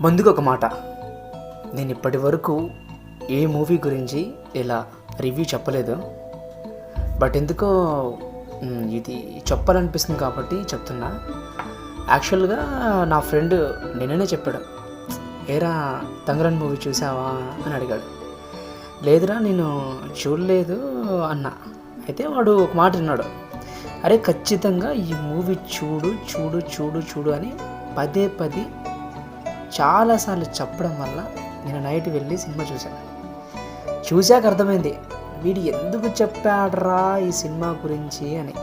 ముందుగా ఒక మాట. నేను ఇప్పటి వరకు ఏ మూవీ గురించి ఇలా రివ్యూ చెప్పలేదు. బట్ ఎందుకో ఇది చెప్పాలనిపిస్తుంది కాబట్టి చెప్తున్నా. యాక్చువల్గా నా ఫ్రెండ్ నిన్ననే చెప్పాడు. ఏరా తంగరన్ మూవీ చూసావా? అని అడిగాడు. లేదురా నేను చూడలేదు అన్న. అయితే వాడు ఒక మాట విన్నాడు. అరే ఖచ్చితంగా ఈ మూవీ చూడు చూడు చూడు చూడు అని పదే పది చాలాసార్లు చెప్పడం వల్ల నేను నైట్ వెళ్ళి సినిమా చూశాను. చూశాక అర్థమైంది వీడు ఎందుకు చెప్పాడరా ఈ సినిమా గురించి అని.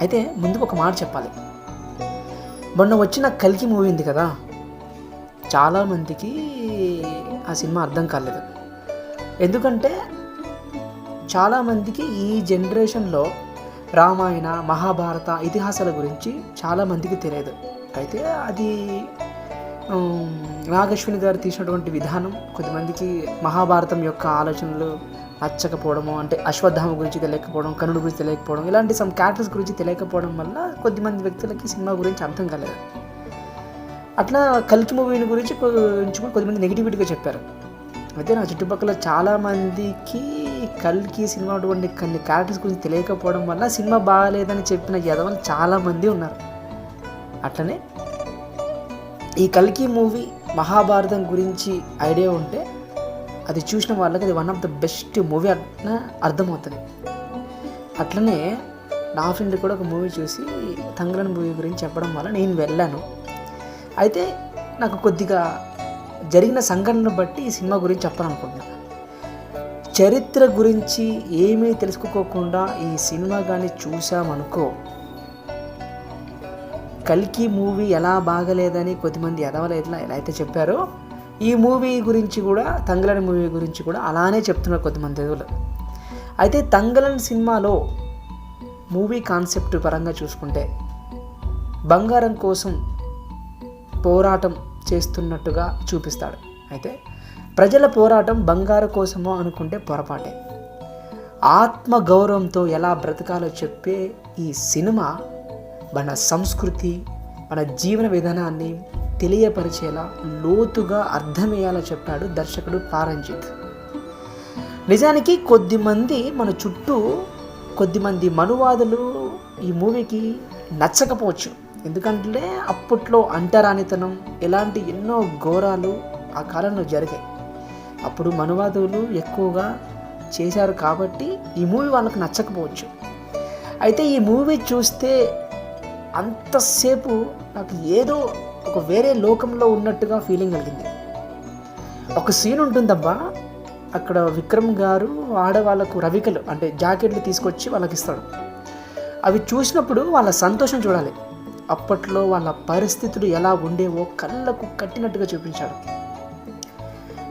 అయితే ముందుకు ఒక మాట చెప్పాలి. మొన్న వచ్చిన కలికి మూవీ ఉంది కదా చాలామందికి ఆ సినిమా అర్థం కాలేదు. ఎందుకంటే చాలామందికి ఈ జనరేషన్లో రామాయణ మహాభారత ఇతిహాసాల గురించి చాలామందికి తెలియదు. అయితే అది నాగశ్విని గారు తీసినటువంటి విధానం కొద్దిమందికి మహాభారతం యొక్క ఆలోచనలు నచ్చకపోవడము అంటే అశ్వత్థామ గురించి తెలియకపోవడం కనుడు గురించి తెలియకపోవడం ఇలాంటి సమ్ క్యారెక్టర్స్ గురించి తెలియకపోవడం వల్ల కొద్దిమంది వ్యక్తులకి సినిమా గురించి అర్థం కాలేదు. అట్లా కల్కి మూవీని గురించి గురించి కూడా కొద్దిమంది నెగిటివిటీగా చెప్పారు. అయితే నా చుట్టుపక్కల చాలామందికి కల్కి సినిమా అటువంటి కొన్ని క్యారెక్టర్స్ గురించి తెలియకపోవడం వల్ల సినిమా బాగాలేదని చెప్పిన యదవలు చాలామంది ఉన్నారు. అట్లనే ఈ కల్కి మూవీ మహాభారతం గురించి ఐడియా ఉంటే అది చూసిన వాళ్ళకి అది one of the best movie అట్లా అర్థమవుతుంది. అట్లనే నా ఫ్రెండ్ కూడా ఒక మూవీ చూసి తంగలన్ మూవీ గురించి చెప్పడం వల్ల నేను వెళ్ళాను. అయితే నాకు కొద్దిగా జరిగిన సంఘటనను బట్టి ఈ సినిమా గురించి చెప్పాలనుకుంటున్నాను చరిత్ర గురించి ఏమీ తెలుసుకోకుండా ఈ సినిమా కానీ చూసామనుకో కల్కి మూవీ ఎలా బాగలేదని కొద్దిమంది ఎదవలు ఎలా అయితే చెప్పారో. ఈ మూవీ గురించి కూడా తంగలన్ మూవీ గురించి కూడా అలానే చెప్తున్నారు కొద్దిమంది ఎదవలు అయితే తంగలన్ సినిమాలో మూవీ కాన్సెప్ట్ పరంగా చూసుకుంటే బంగారం కోసం పోరాటం చేస్తున్నట్టుగా చూపిస్తాడు. అయితే ప్రజల పోరాటం బంగారం కోసమో అనుకుంటే పొరపాటే. ఆత్మ గౌరవంతో ఎలా బ్రతకాలో చెప్పే ఈ సినిమా మన సంస్కృతి మన జీవన విధానాన్ని తెలియపరిచేలా లోతుగా అర్థమయ్యేలా చెప్పాడు దర్శకుడు పారంజిత్. నిజానికి కొద్దిమంది మన చుట్టూ కొద్దిమంది మనువాదులు ఈ మూవీకి నచ్చకపోవచ్చు. ఎందుకంటే అప్పట్లో అంటరానితనం ఇలాంటి ఎన్నో ఘోరాలు ఆ కాలంలో జరిగాయి. అప్పుడు మనువాదులు ఎక్కువగా చేశారు కాబట్టి ఈ మూవీ వాళ్ళకి నచ్చకపోవచ్చు. అయితే ఈ మూవీ చూస్తే అంతసేపు నాకు ఏదో ఒక వేరే లోకంలో ఉన్నట్టుగా ఫీలింగ్ కలిగింది. ఒక సీన్ ఉంటుందబ్బా. అక్కడ విక్రమ్ గారు ఆడవాళ్ళకు రవికలు అంటే జాకెట్లు తీసుకొచ్చి వాళ్ళకి ఇస్తాడు అవి చూసినప్పుడు వాళ్ళ సంతోషం చూడాలి. అప్పట్లో వాళ్ళ పరిస్థితులు ఎలా ఉండేవో కళ్ళకు కట్టినట్టుగా చూపించాడు.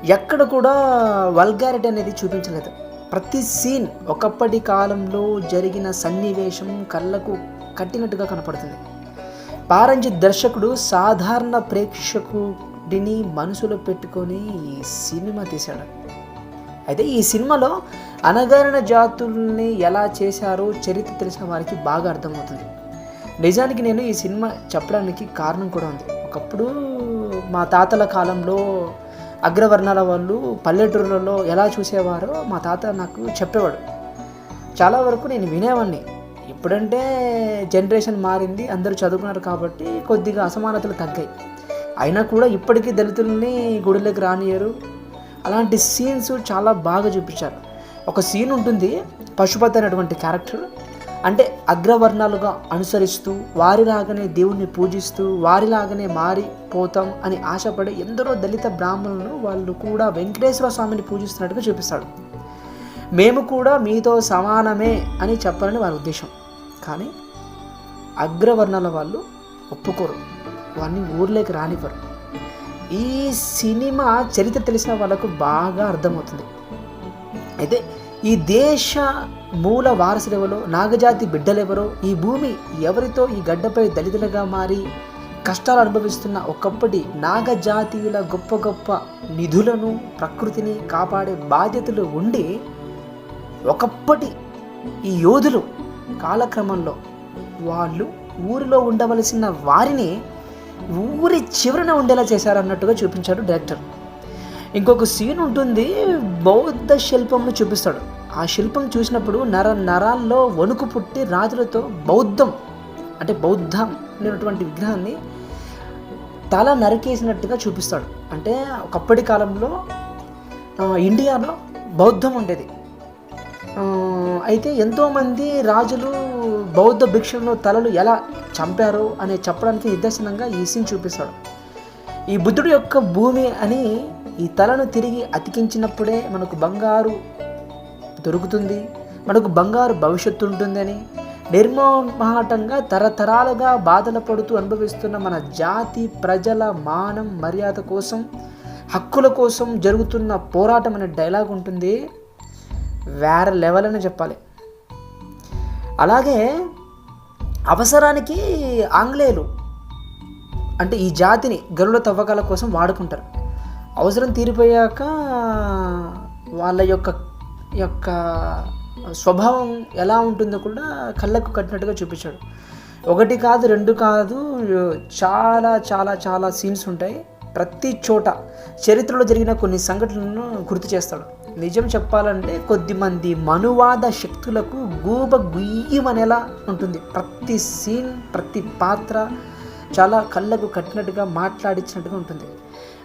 ఎక్కడ కూడా వల్గారిటీ అనేది చూపించలేదు. ప్రతి సీన్ ఒకప్పటి కాలంలో జరిగిన సన్నివేశం కళ్ళకు కట్టినట్టుగా కనపడుతుంది. పారంజిత్ దర్శకుడు సాధారణ ప్రేక్షకుడిని మనసులో పెట్టుకొని ఈ సినిమా తీశాడు. అయితే ఈ సినిమాలో అనగారిన జాతుల్ని ఎలా చేశారో చరిత్ర తెలిసిన వారికి బాగా అర్థమవుతుంది. నిజానికి నేను ఈ సినిమా చెప్పడానికి కారణం కూడా ఉంది. ఒకప్పుడు మా తాతల కాలంలో అగ్రవర్ణాల వాళ్ళు పల్లెటూరులలో ఎలా చూసేవారో మా తాత నాకు చెప్పేవాడు. చాలా వరకు నేను వినేవాడిని. ఇప్పుడంటే జనరేషన్ మారింది అందరూ చదువుకున్నారు కాబట్టి కొద్దిగా అసమానతలు తగ్గాయి. అయినా కూడా ఇప్పటికీ దళితుల్ని గుడిలోకి రానియరు అలాంటి సీన్స్ చాలా బాగా చూపించారు. ఒక సీన్ ఉంటుంది పశుపతి అనేటువంటి క్యారెక్టర్ అంటే అగ్రవర్ణాలుగా అనుసరిస్తూ వారిలాగానే దేవుణ్ణి పూజిస్తూ వారిలాగానే మారిపోతాం అని ఆశపడే ఎందరో దళిత బ్రాహ్మణులను వాళ్ళు కూడా వెంకటేశ్వర స్వామిని పూజిస్తున్నట్టుగా చూపిస్తాడు. మేము కూడా మీతో సమానమే అని చెప్పాలని వారి ఉద్దేశం. కానీ అగ్రవర్ణాల వాళ్ళు ఒప్పుకోరు. వారిని ఊర్లోకి రానివ్వరు. ఈ సినిమా చరిత్ర తెలిసిన వాళ్ళకు బాగా అర్థమవుతుంది. అయితే ఈ దేశ మూల వారసులెవరో నాగజాతి బిడ్డలెవరో ఈ భూమి ఎవరితో ఈ గడ్డపై దళితులుగా మారి కష్టాలు అనుభవిస్తున్న ఒకప్పటి నాగజాతీయుల గొప్ప గొప్ప నిధులను ప్రకృతిని కాపాడే బాధ్యతలు ఉండి ఒకప్పటి ఈ యోధులు కాలక్రమంలో వాళ్ళు ఊరిలో ఉండవలసిన వారిని ఊరి చివరన ఉండేలా చేశారన్నట్టుగా చూపించాడు డైరెక్టర్ ఇంకొక సీన్ ఉంటుంది బౌద్ధ శిల్పంను చూపిస్తాడు. ఆ శిల్పం చూసినప్పుడు నర నరాల్లో వణుకు పుట్టి రాజులతో బౌద్ధం అంటే బౌద్ధం అనేటువంటి విగ్రహాన్ని తల నరికేసినట్టుగా చూపిస్తాడు. అంటే ఒకప్పటి కాలంలో ఇండియాలో బౌద్ధం ఉండేది. అయితే ఎంతోమంది రాజులు బౌద్ధ భిక్షులను తలలు ఎలా చంపారు అనే చెప్పడానికి నిదర్శనంగా ఈ సీన్ చూపిస్తాడు. ఈ బుద్ధుడు యొక్క భూమి అని ఈ తలను తిరిగి అతికించినప్పుడే మనకు బంగారు దొరుకుతుంది మనకు బంగారు భవిష్యత్తు ఉంటుందని నిర్మోహమాటంగా తరతరాలుగా బాధలు పడుతూ అనుభవిస్తున్న మన జాతి ప్రజల మానం మర్యాద కోసం హక్కుల కోసం జరుగుతున్న పోరాటం అనే డైలాగ్ ఉంటుంది. వేరే లెవెల్ అని చెప్పాలి. అలాగే అవసరానికి ఆంగ్లేయులు అంటే ఈ జాతిని గరుల తవ్వకాల కోసం వాడుకుంటారు. అవసరం తీరిపోయాక వాళ్ళ యొక్క యొక్క స్వభావం ఎలా ఉంటుందో కూడా కళ్ళకు కట్టినట్టుగా చూపించాడు. ఒకటి కాదు రెండు కాదు చాలా చాలా చాలా సీన్స్ ఉంటాయి. ప్రతి చోట చరిత్రలో జరిగిన కొన్ని సంఘటనలను గుర్తు చేస్తాడు. నిజం చెప్పాలంటే కొద్దిమంది మనువాద శక్తులకు గూబ గుయ్యమనేలా ఉంటుంది. ప్రతి సీన్ ప్రతి పాత్ర చాలా కళ్ళకు కట్టినట్టుగా మాట్లాడించినట్టుగా ఉంటుంది.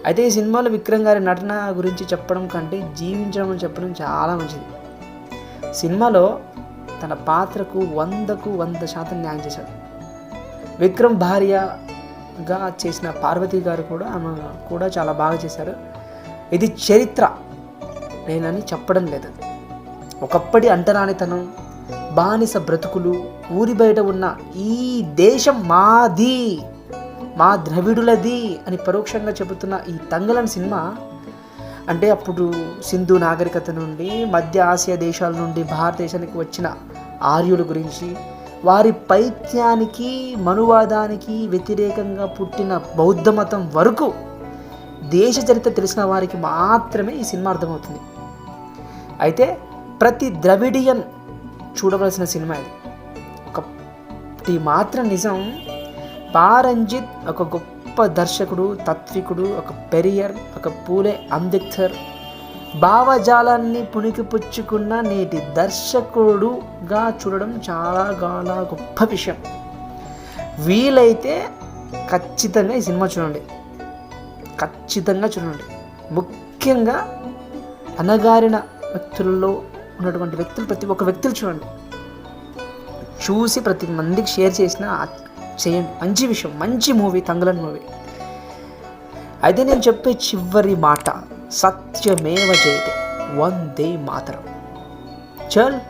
అయితే ఈ సినిమాలో విక్రమ్ గారి నటన గురించి చెప్పడం కంటే జీవించడం అని చెప్పడం చాలా మంచిది. సినిమాలో తన పాత్రకు వందకు వంద శాతం న్యాయం చేశాడు. విక్రమ్ భార్యగా చేసిన పార్వతి గారు కూడా ఆమె కూడా చాలా బాగా చేశారు. ఇది చరిత్ర. నేనని చెప్పడం లేదు. ఒకప్పటి అంటరానితనం బానిస బ్రతుకులు ఊరి బయట ఉన్న ఈ దేశం మాది మా ద్రవిడులది అని పరోక్షంగా చెబుతున్న ఈ తంగలం సినిమా అంటే అప్పుడు సింధు నాగరికత నుండి మధ్య ఆసియా దేశాల నుండి భారతదేశానికి వచ్చిన ఆర్యుల గురించి వారి పైత్యానికి మనువాదానికి వ్యతిరేకంగా పుట్టిన బౌద్ధ మతం వరకు దేశ చరిత్ర తెలిసిన వారికి మాత్రమే ఈ సినిమా అర్థమవుతుంది. అయితే ప్రతి ద్రవిడియన్ చూడవలసిన సినిమా ఇది. ఒకటి మాత్రం నిజం పారంజిత్ ఒక గొప్ప దర్శకుడు తత్వికుడు ఒక పెరియర్ ఒక పూలే అంబేద్కర్. భావజాలాన్ని పుణికిపుచ్చుకున్న నేటి దర్శకుడుగా చూడడం చాలా చాలా గొప్ప విషయం. వీలైతే ఖచ్చితంగా ఈ సినిమా చూడండి. ఖచ్చితంగా చూడండి. ముఖ్యంగా అనగారిన వ్యక్తుల్లో ఉన్నటువంటి వ్యక్తులు ప్రతి ఒక్క వ్యక్తులు చూడండి. చూసి ప్రతి మందికి షేర్ చేసిన చేయండి మంచి విషయం మంచి మూవీ తంగలన్ మూవీ. అయితే నేను చెప్పే చివరి మాట సత్యమేవ జయతే వందే మాతరం. చల్.